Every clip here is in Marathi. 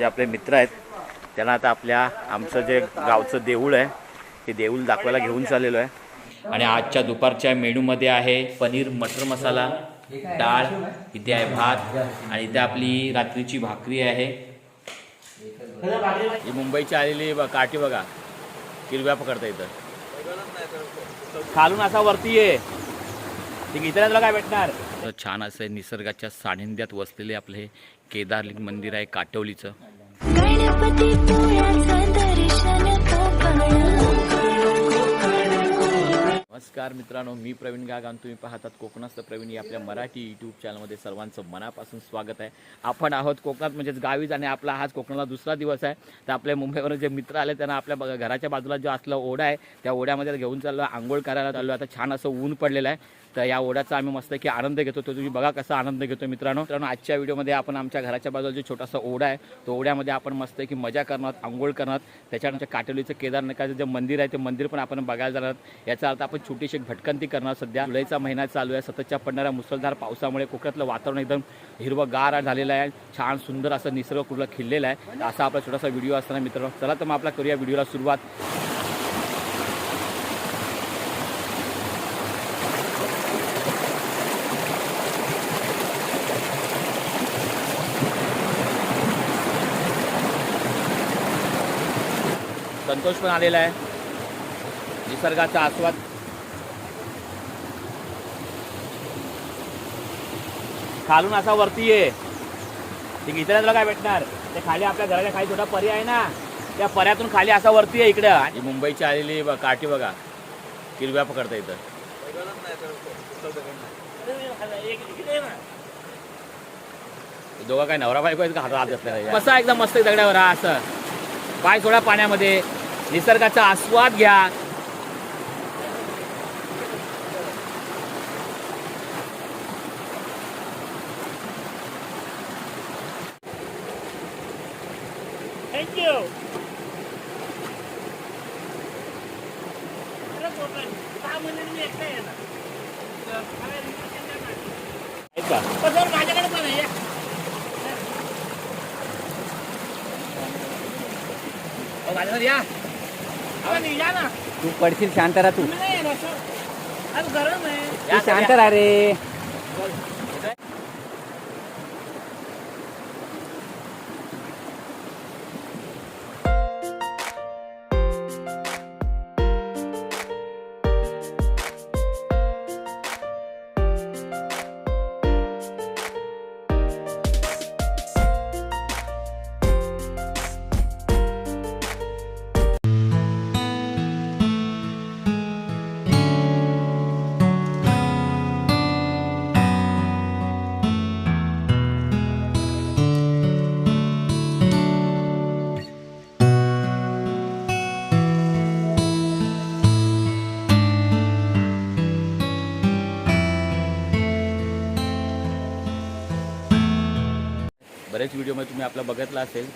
जे आपले मित्र आहेत त्यांना आता आपल्या आमचं जे गावचं देऊळ आहे ते देऊळ दाखवायला घेऊन चाललेलो आहे. आणि आजच्या दुपारच्या मेनूमध्ये आहे पनीर मटर मसाला डाळ इथे आहे भात आणि इथे आपली रात्रीची भाकरी आहे. ही मुंबईची आलेली काठी बघा. किरव्या पकडता इथं. खालून असा वरती आहे ठीक इथे तुला काय भेटणार? असं छान असं निसर्गाच्या सानिध्यात वसलेले आपले हे केदारलिंग मंदिर आहे काटवलीचं नमस्कार मित्रांनो मी प्रवीण गागान. तुम्ही पाहतात कोकणाचं प्रवीण या आपल्या मराठी यूट्यूब चॅनलमध्ये सर्वांचं मनापासून स्वागत आहे. आपण आहोत कोकणात म्हणजेच गावीच आणि आपला हाच कोकणाला दुसरा दिवस आहे. तर आपल्या मुंबईवरून जे मित्र आले त्यांना आपल्या घराच्या बाजूला जो असला ओढा आहे त्या ओढ्यामध्ये घेऊन चाललो आंघोळ करायला चाललो आता छान असं ऊन पडलेलं आहे. तर या ओढ्याचा आम्ही मस्त की आनंद घेतो. तो तुम्ही बघा कसा आनंद घेतो मित्रांनो. मित्रांनो आजच्या व्हिडिओमध्ये आपण आमच्या घराच्या बाजूला जो छोटासा ओढा आहे तो ओढ्यामध्ये आपण मस्त की मजा करणार आंघोळ करणार. त्याच्यानंतर काटोलीचं केदारनाथाचं जे मंदिर आहे ते मंदिर पण आपण बघायला जाणार. याचा अर्थ आपण छोटीशी एक भटकंती करणार सध्या. जुलैचा महिना चालू आहे. सततच्या पडणाऱ्या मुसळधार पावसामुळे कोकणातलं वातावरण एकदम हिरवगार झालेलं आहे. छान सुंदर असं निसर्ग कुठला खिललेला आहे. असा आपला छोटासा व्हिडिओ असताना मित्रांनो चला तर मग आपला करूया व्हिडिओला सुरुवात. संतोष पण आलेला आहे. निसर्गाचा आस्वाद. खालून असा वरती आहे ठीक इथे तुला काय भेटणार? ते खाली आपल्या घराच्या खाली छोटा पर्याय आहे ना त्या पर्यातून खाली असा वरती आहे इकडं. ही मुंबईची आलेली काठी बघा. किरव्या पकडता इथं. दोघं काय नवरा बायको आहेत का? हातात कसा एकदम मस्त दगडावर हा असं. पाय सोडा पाण्यामध्ये. निसर्गाचा आस्वाद घ्या. माझ्याकडे पण आहे. अहो, माझ्याकडे या. ना. तू पडशील शांत राहा तू. नाही गरम आहे. शांत. राहा रे. बरेच व्हिडिओमध्ये तुम्ही आपला बघितला असेल.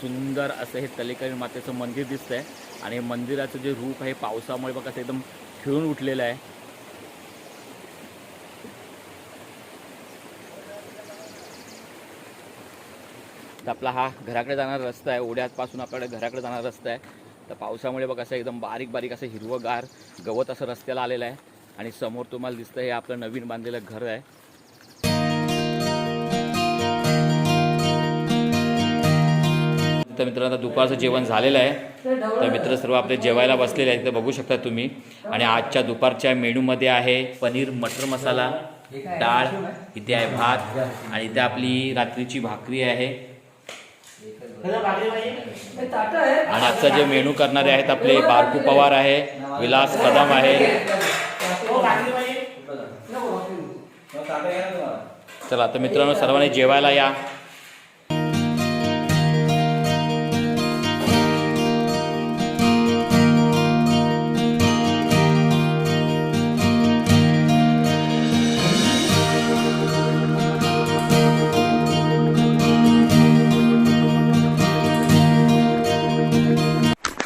सुंदर असं हे तलेकरी मातेचं मंदिर दिसतंय. आणि मंदिराचं जे रूप आहे पावसामुळे बघा असं एकदम खिळून उठलेलं आहे. तर आपला हा घराकडे जाणारा रस्ता आहे. ओढ्यापासून आपल्याकडे घराकडे जाणारा रस्ता आहे. तर पावसामुळे बघा असं एकदम बारीक बारीक असं हिरवंगार गवत असं रस्त्याला आलेलं आहे. आणि समोर तुम्हाला दिसतं हे आपलं नवीन बांधलेलं घर आहे. तर मित्रांनो आता दुपारचं जेवण झालेलं आहे. तर मित्र सर्व आपले जेवायला बसलेले आहेत ते बघू शकता तुम्ही. आणि आजच्या दुपारच्या मेनूमध्ये आहे पनीर मटर मसाला डाळ इथे आहे भात आणि इथे आपली रात्रीची भाकरी आहे. आणि आजचा जे मेनू करणारे आहेत आपले बारकू पवार आहे विलास कदम आहे. चला तर मित्रांनो सर्वांनी जेवायला या.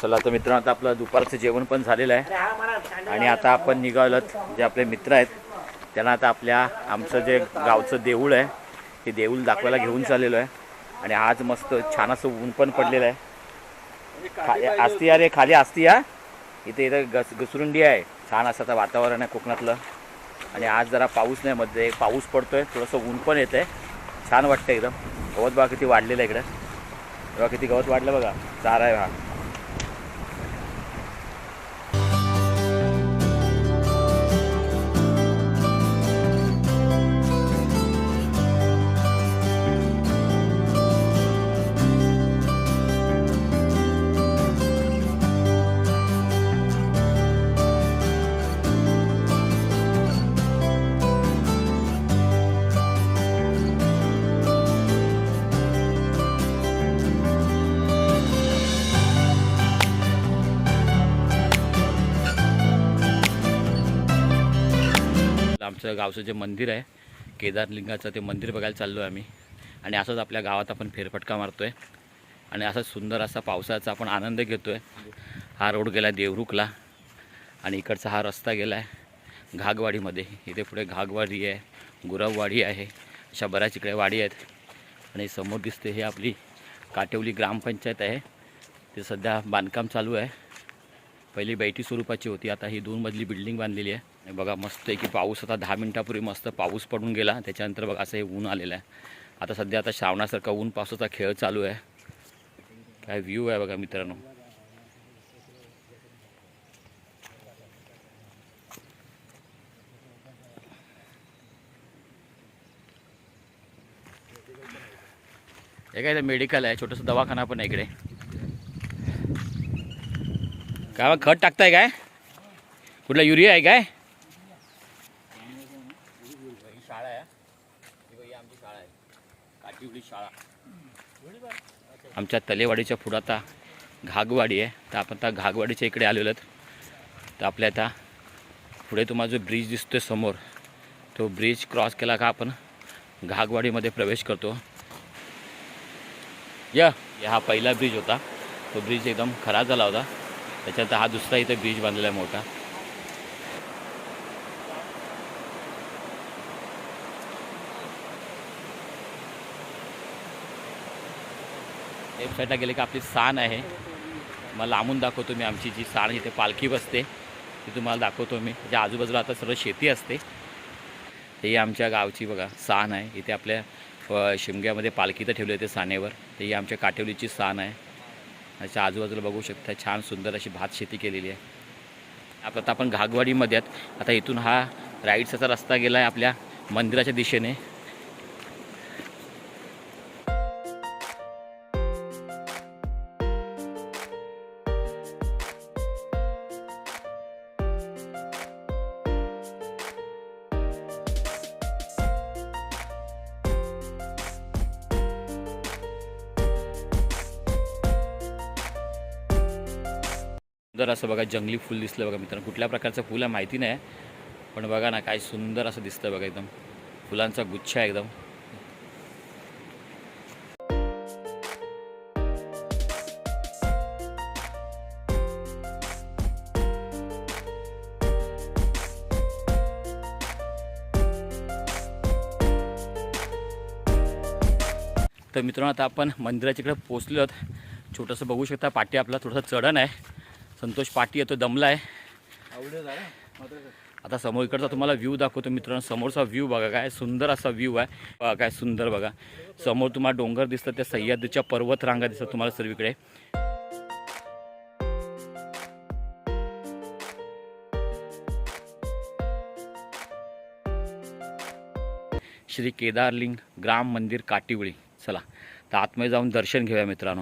चला तर मित्रांनो आता आपलं दुपारचं जेवण पण झालेलं आहे. आणि आता आपण निघालोत जे आपले मित्र आहेत त्यांना आता आपल्या आमचं जे गावचं देऊळ आहे ते देऊळ दाखवायला घेऊन चाललेलो आहे. आणि आज मस्त छान असं ऊन पण पडलेलं आहे. खाली असती अरे खाली असती हा इथे इथं घस घसरुंडी आहे. छान असं आता वातावरण आहे कोकणातलं. आणि आज जरा पाऊस नाही मध्ये पाऊस पडतोय थोडंसं ऊन पण येत आहे छान वाटतं एकदम. गवत बघा किती वाढलेलं आहे इकडं. तेव्हा किती गवत वाढलं बघा. चारा आहे हा. आमचं गावचं जे मंदिर आहे केदारलिंगाचं ते मंदिर बघायला चाललो आहे आम्ही. आणि असंच आपल्या गावात आपण फेरफटका मारतो आहे आणि असाच सुंदर असा पावसाचा आपण आनंद घेतो आहे हा रोड गेला देवरुखला आणि इकडचा हा रस्ता गेला आहे घागवाडीमध्ये. इथे पुढे घागवाडी आहे गुरववाडी आहे अशा बऱ्याच इकडे वाडी आहेत. आणि समोर दिसते हे आपली काटेवली ग्रामपंचायत आहे. ते सध्या बांधकाम चालू आहे. पहिली बैठी स्वरूपाची होती आता ही दोन मजली बिल्डिंग बांधलेली आहे. आणि बघा मस्त आहे की पाऊस आता दहा मिनिटापूर्वी मस्त पाऊस पडून गेला. त्याच्यानंतर बघा असं हे ऊन आलेलं आहे. आता सध्या आता श्रावणासारखा ऊन पावसाचा खेळ चालू आहे. काय व्ह्यू आहे बघा मित्रांनो. हे काय मेडिकल आहे. छोटंसं दवाखाना पण आहे इकडे. काय खत टाकताय काय? कुठला युरिया आहे काय शाळा आहे आमची शाळा आहे काठीवडी शाळा आमच्या तलेवाडीच्या पुढं आता घागवाडी आहे. तर आपण आता घागवाडीच्या इकडे आलेलो तर आपल्या आता पुढे तुम्हाला जो ब्रिज दिसतोय समोर तो ब्रिज क्रॉस केला का आपण घागवाडीमध्ये प्रवेश करतो. या हा पहिला ब्रिज होता. तो ब्रिज एकदम खराब झाला होता. त्याच्यानंतर हा दुसरा इथे ब्रिज बांधलेला आहे मोठा. साईडला गेले की आपली साण आहे. मला लांबून दाखवतो मी आमची जी साण इथे पालखी बसते ती तुम्हाला दाखवतो मी. ज्या आजूबाजूला आता सर्व शेती असते ही आमच्या गावची बघा साण आहे. इथे आपल्या शिमग्यामध्ये पालखी तर ठेवली होते सानेवर. तर ही आमच्या काटेवलीची साण आहे. अशा आजूबाजूला बघू शकता छान सुंदर अशी भात शेती केलेली आहे. आता आता आपण घागवाडीमध्ये आहेत आता इथून हा राईटचा रस्ता गेला आहे आपल्या मंदिराच्या दिशेने. सुंदर असं बघा जंगली फुल दिसलं बघा मित्रांनो. कुठल्या प्रकारचं फुल आहे माहिती नाही पण बघा ना काय सुंदर असं दिसतं बघा एकदम. फुलांचा गुच्छ आहे एकदम. तर मित्रांनो आता आपण मंदिराच्या इकडे पोचलो आहोत छोटंसं बघू शकता पाठी आपला थोडंसं चढण आहे. संतोष पाटी येतो दमला आहे आता समोर इकडचा तुम्हाला व्ह्यू दाखवतो मित्रांनो. समोरचा व्ह्यू बघा काय सुंदर असा व्ह्यू आहे. बघा काय सुंदर बघा. समोर तुम्हाला डोंगर दिसतं त्या सह्याद्रीच्या पर्वत रांगा दिसतात तुम्हाला सर्वीकडे. श्री केदारलिंग ग्राम मंदिर काटिवळी. चला तर आतमध्ये जाऊन दर्शन घेऊया मित्रांनो.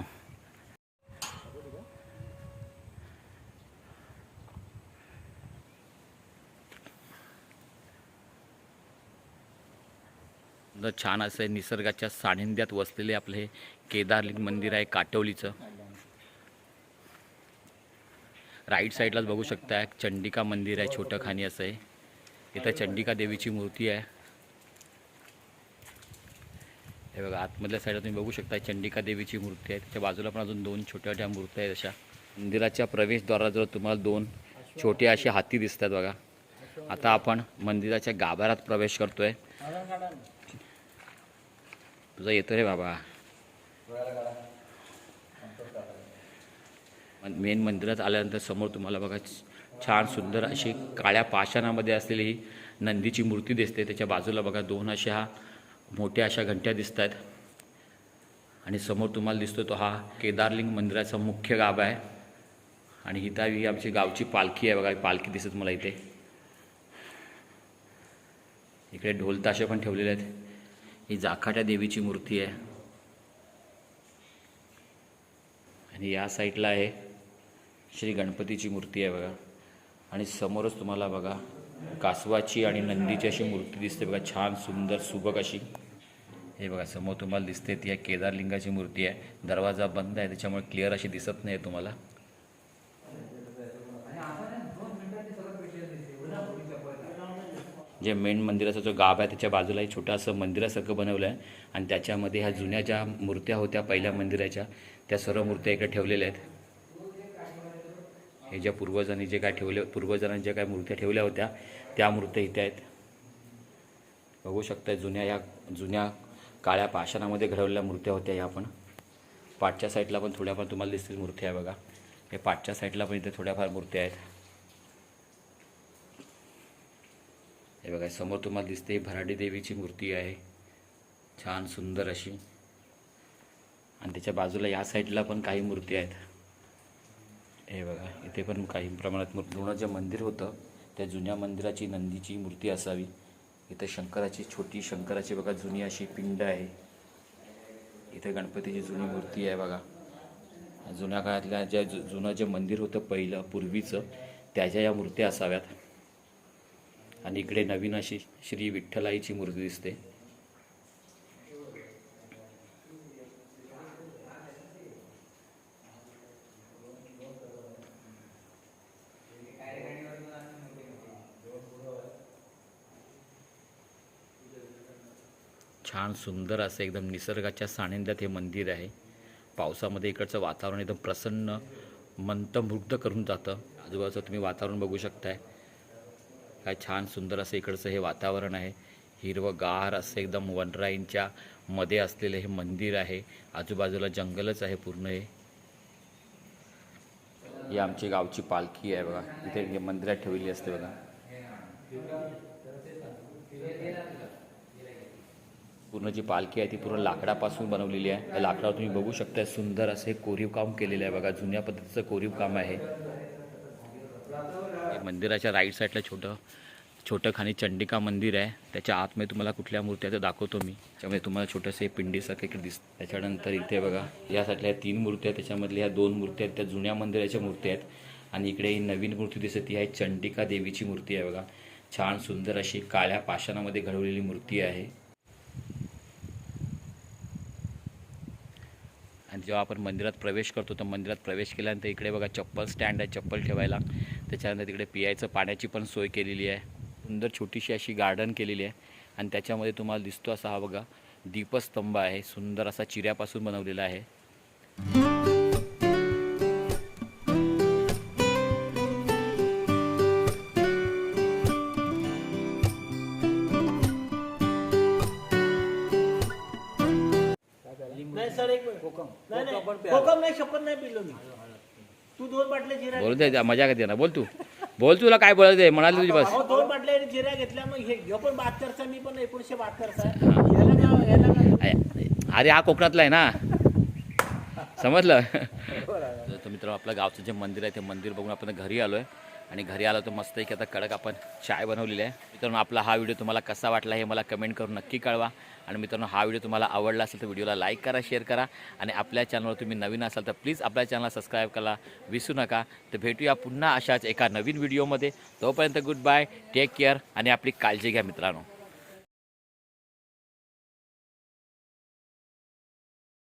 सुंदर छान असं आहे निसर्गाच्या सानिध्यात वसलेले आपले हे केदारलिंग मंदिर आहे काटवलीचं राईट साईडलाच बघू शकता चंडिका मंदिर आहे छोटं खाणी असं आहे. इथं चंडिका देवीची मूर्ती आहे. हे बघा आतमधल्या साईडला तुम्ही बघू शकता चंडिका देवीची मूर्ती आहे. त्याच्या बाजूला पण अजून दोन छोट्या छोट्या मूर्त्या आहेत अशा. मंदिराच्या प्रवेशद्वाराजवळ तुम्हाला दोन छोटे असे हाती दिसतात बघा. आता आपण मंदिराच्या गाभाऱ्यात प्रवेश करतोय. तुझा येतो रे बाबा. मेन मंदिरात आल्यानंतर समोर तुम्हाला बघा छान सुंदर अशी काळ्या पाषाणामध्ये असलेली ही नंदीची मूर्ती दिसते. त्याच्या बाजूला बघा दोन अशा मोठ्या अशा घंट्या दिसत आहेत आणि समोर तुम्हाला दिसतो तो हा केदारलिंग मंदिराचा मुख्य गाभा आहे. आणि इथं ही आमची गावची पालखी आहे बघा ही पालखी दिसत मला इथे. इकडे ढोल ताशे पण ठेवलेले आहेत. ही जाखाट्या देवीची मूर्ती आहे. आणि या साईडला आहे श्री गणपतीची मूर्ती आहे बघा. आणि समोरच तुम्हाला बघा कासवाची आणि नंदीची अशी मूर्ती दिसते बघा छान सुंदर सुबक अशी. हे बघा समोर तुम्हाला दिसते ती आहे केदारलिंगाची मूर्ती आहे. दरवाजा बंद आहे त्याच्यामुळे क्लिअर अशी दिसत नाही तुम्हाला. जे मेन मंदिराचा जो गाभ आहे त्याच्या बाजूला एक छोटासं मंदिरासारखं बनवलं आहे आणि त्याच्यामध्ये ह्या जुन्या ज्या मूर्त्या होत्या पहिल्या मंदिराच्या त्या सर्व मूर्त्या इकडे ठेवलेल्या आहेत. हे ज्या पूर्वजांनी जे काय ठेवले पूर्वजांनी ज्या काय मूर्त्या ठेवल्या होत्या त्या मूर्त्या इथे आहेत. बघू शकता जुन्या या जुन्या काळ्या पाषाणामध्ये घडवलेल्या मूर्त्या होत्या या पण. पाठच्या साईडला पण थोड्याफार तुम्हाला दिसतील मूर्त्या आहे बघा. हे पाठच्या साईडला पण इथे थोड्याफार मूर्त्या आहेत. हे बघा समोर तुम्हाला दिसते भराडी देवीची मूर्ती आहे. छान सुंदर अशी. आणि त्याच्या बाजूला या साईडला पण काही मूर्ती आहेत. हे बघा इथे पण काही प्रमाणात मूर्ती. जुनं जे मंदिर होतं त्या जुन्या मंदिराची नंदीची मूर्ती असावी. इथं शंकराची छोटी शंकराची बघा जुनी अशी पिंड आहे. इथे गणपतीची जुनी मूर्ती आहे बघा. जुन्या काळातल्या ज्या जुनं जे मंदिर होतं पहिलं पूर्वीचं त्याच्या या मूर्त्या असाव्यात. आणि इकडे नवीन अशी श्री विठ्ठलाईची मूर्ती दिसते. छान सुंदर असं एकदम निसर्गाच्या सानिध्यात हे मंदिर आहे. पावसामध्ये इकडचं वातावरण एकदम प्रसन्न मंत्रमुग्ध करून जातं. आजूबाजूचं तुम्ही वातावरण बघू शकताय. काय छान सुंदर असं इकडचं हे वातावरण आहे. हिरवंगार असं एकदम वनराईंच्या मध्ये असलेलं हे मंदिर आहे. आजूबाजूला जंगलच आहे पूर्ण हे. ही आमची गावची पालखी आहे बघा. इथे हे मंदिरात ठेवलेली असते बघा. पूर्ण जी पालखी आहे ती पूर्ण लाकडापासून बनवलेली आहे. लाकडावर तुम्ही बघू शकता सुंदर असे कोरीव काम केलेलं आहे बघा. जुन्या पद्धतीचं कोरीव काम आहे. मंदिराच्या राईट साईडला छोटं छोटं खाणी चंडिका मंदिर आहे. त्याच्या आतमध्ये तुम्हाला कुठल्या मूर्त्या तर दाखवतो मी. त्यामध्ये तुम्हाला छोटंसं पिंडीसारखं इकडे दिसतं त्याच्यानंतर इथे बघा या साईडला ह्या तीन मूर्त्या आहेत. त्याच्यामधल्या ह्या दोन मूर्त्या आहेत. त्या जुन्या मंदिराच्या मूर्त्या आहेत. आणि इकडे ही नवीन मूर्ती दिसते ती आहे चंडिका देवीची मूर्ती आहे बघा. छान सुंदर अशी काळ्या पाषाणामध्ये घडवलेली मूर्ती आहे. आणि जेव्हा आपण मंदिरात प्रवेश करतो तर मंदिरात प्रवेश केल्यानंतर इकडे बघा चप्पल स्टँड आहे. चप्पल ठेवायला. त्याच्यानंतर तिकडे पियायचं पाण्याची पण सोय केलेली आहे. सुंदर छोटीशी अशी गार्डन केलेली आहे. आणि त्याच्यामध्ये तुम्हाला दिसतो असा हा बघा दीपस्तंभ आहे. सुंदर असा चिऱ्यापासून बनवलेला आहे. नाही सर एक कोकम नाही. कोकम नाही शपथ नाही पिलो मी. तू दोन बाटल्या जिऱ्या बोलू दे मजा घेते ना. बोल तू. बोल तुला काय बोलायचं आहे म्हणाले तुझी बस. अहो, दोन बाटल्या जिऱ्या घेतल्या मग हे ह्यो पण बहात्तरचा मी पण बहात्तरचा याला काय याला काय अय- अरे हा कोकणातला आहे ना. समजलं? तर मित्र आपलं गावचं जे मंदिर आहे ते मंदिर बघून आपण घरी आलो आहे आणि घरी आलो तर मस्त की आता कडक आपण चाय बनवलेली आहे. मित्रांनो आपला हा व्हिडिओ तुम्हाला कसा वाटला हे मला कमेंट करून नक्की कळवा. आणि मित्रांनो हा व्हिडिओ तुम्हाला आवडला असेल तर व्हिडिओला लाईक करा शेअर करा. आणि आपल्या चॅनलवर तुम्ही नवीन असाल तर प्लीज आपल्या चॅनलला सबस्क्राईब करायला विसरू नका. तर भेटूया पुन्हा अशाच एका नवीन व्हिडिओमध्ये. तोपर्यंत गुड बाय टेक केअर आणि आपली काळजी घ्या मित्रांनो.